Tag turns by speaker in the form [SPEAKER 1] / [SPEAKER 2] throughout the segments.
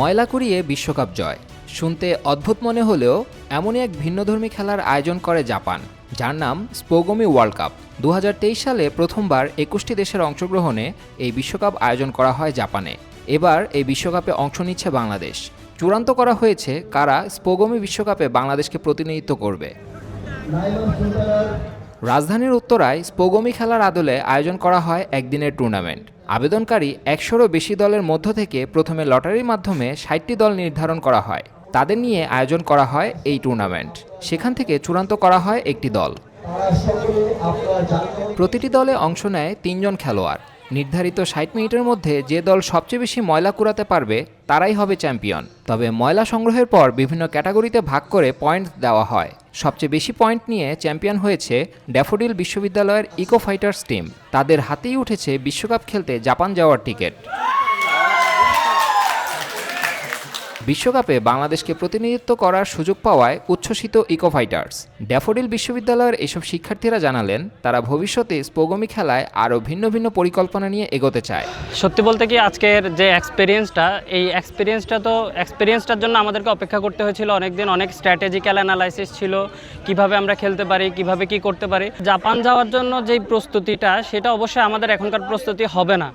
[SPEAKER 1] ময়লা কুড়িয়ে বিশ্বকাপ জয়। শুনতে অদ্ভুত মনে হলেও এমনই এক ভিন্নধর্মী খেলার আয়োজন করে জাপান, যার নাম স্পোগমি ওয়ার্ল্ড কাপ। দু হাজার তেইশ সালে প্রথমবার একুশটি দেশের অংশগ্রহণে এই বিশ্বকাপ আয়োজন করা হয় জাপানে। এবার এই বিশ্বকাপে অংশ নিচ্ছে বাংলাদেশ। চূড়ান্ত করা হয়েছে কারা স্পোগমি বিশ্বকাপে বাংলাদেশকে প্রতিনিধিত্ব করবে। রাজধানীর উত্তরায় স্পোগমি খেলার আদলে আয়োজন করা হয় একদিনের টুর্নামেন্ট। আবেদনকারী একশোরও বেশি দলের মধ্য থেকে প্রথমে লটারির মাধ্যমে ষাটটি দল নির্ধারণ করা হয়। তাদের নিয়ে আয়োজন করা হয় এই টুর্নামেন্ট। সেখান থেকে চূড়ান্ত করা হয় একটি দল। প্রতিটি দলে অংশ নেয় তিনজন খেলোয়াড়। নির্ধারিত ষাট মিনিটের মধ্যে যে দল সবচেয়ে বেশি ময়লা কুড়াতে পারবে, তারাই হবে চ্যাম্পিয়ন। তবে ময়লা সংগ্রহের পর বিভিন্ন ক্যাটাগরিতে ভাগ করে পয়েন্ট দেওয়া হয়। সবচেয়ে বেশি পয়েন্ট নিয়ে চ্যাম্পিয়ন হয়েছে ড্যাফোডিল বিশ্ববিদ্যালয়ের ইকো ফাইটার্স টিম। তাদের হাতেই উঠেছে বিশ্বকাপ খেলতে জাপান যাওয়ার টিকিট। বিশ্বকাপে বাংলাদেশকে প্রতিনিধিত্ব করার সুযোগ পাওয়ায় উচ্ছ্বসিত ইকো ফাইটার্স ড্যাফোডিল বিশ্ববিদ্যালয়ের এসব শিক্ষার্থীরা জানালেন, তারা ভবিষ্যতে স্পোগমি খেলায় আরও ভিন্ন ভিন্ন পরিকল্পনা নিয়ে এগোতে চায়।
[SPEAKER 2] সত্যি বলতে কি আজকের যে এক্সপিরিয়েন্সটা এই এক্সপিরিয়েন্সটা তো এক্সপিরিয়েন্সটার জন্য আমাদেরকে অপেক্ষা করতে হয়েছিল অনেক দিন অনেক স্ট্র্যাটেজিক্যাল অ্যানালাইসিস ছিল, কীভাবে আমরা খেলতে পারি, কীভাবে কি করতে পারি। জাপান যাওয়ার জন্য যেই প্রস্তুতিটা, সেটা অবশ্যই আমাদের এখনকার প্রস্তুতি হবে না।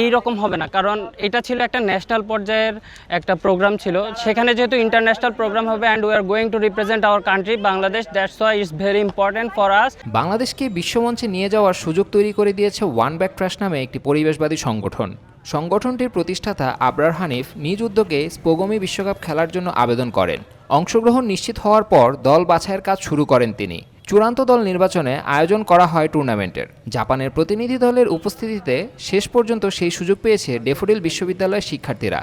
[SPEAKER 2] এই রকম হবে না। কারণ এটা ছিল একটা ন্যাশনাল পর্যায়ের একটা প্রোগ্রাম ছিল। সেখানে যেহেতু ইন্টারন্যাশনাল প্রোগ্রাম হবে and we are going to represent our country Bangladesh that's why it's very important for us
[SPEAKER 1] বাংলাদেশকে বিশ্বমঞ্চে নিয়ে যাওয়ার সুযোগ তৈরি করে দিয়েছে ওয়ান ব্যাক ট্রাস্ট নামে একটি পরিবেশবাদী সংগঠন। সংগঠনটির প্রতিষ্ঠাতা আবরার হানিফ নিজ উদ্যোগে স্পোগমি বিশ্বকাপ খেলার জন্য আবেদন করেন। অংশগ্রহণ নিশ্চিত হওয়ার পর দল বাছাইয়ের কাজ শুরু করেন তিনি। চূড়ান্ত দল নির্বাচনে আয়োজন করা হয় টুর্নামেন্টের। জাপানের প্রতিনিধি দলের উপস্থিতিতে শেষ পর্যন্ত সেই সুযোগ পেয়েছে ডেফোডিল বিশ্ববিদ্যালয়ের শিক্ষার্থীরা।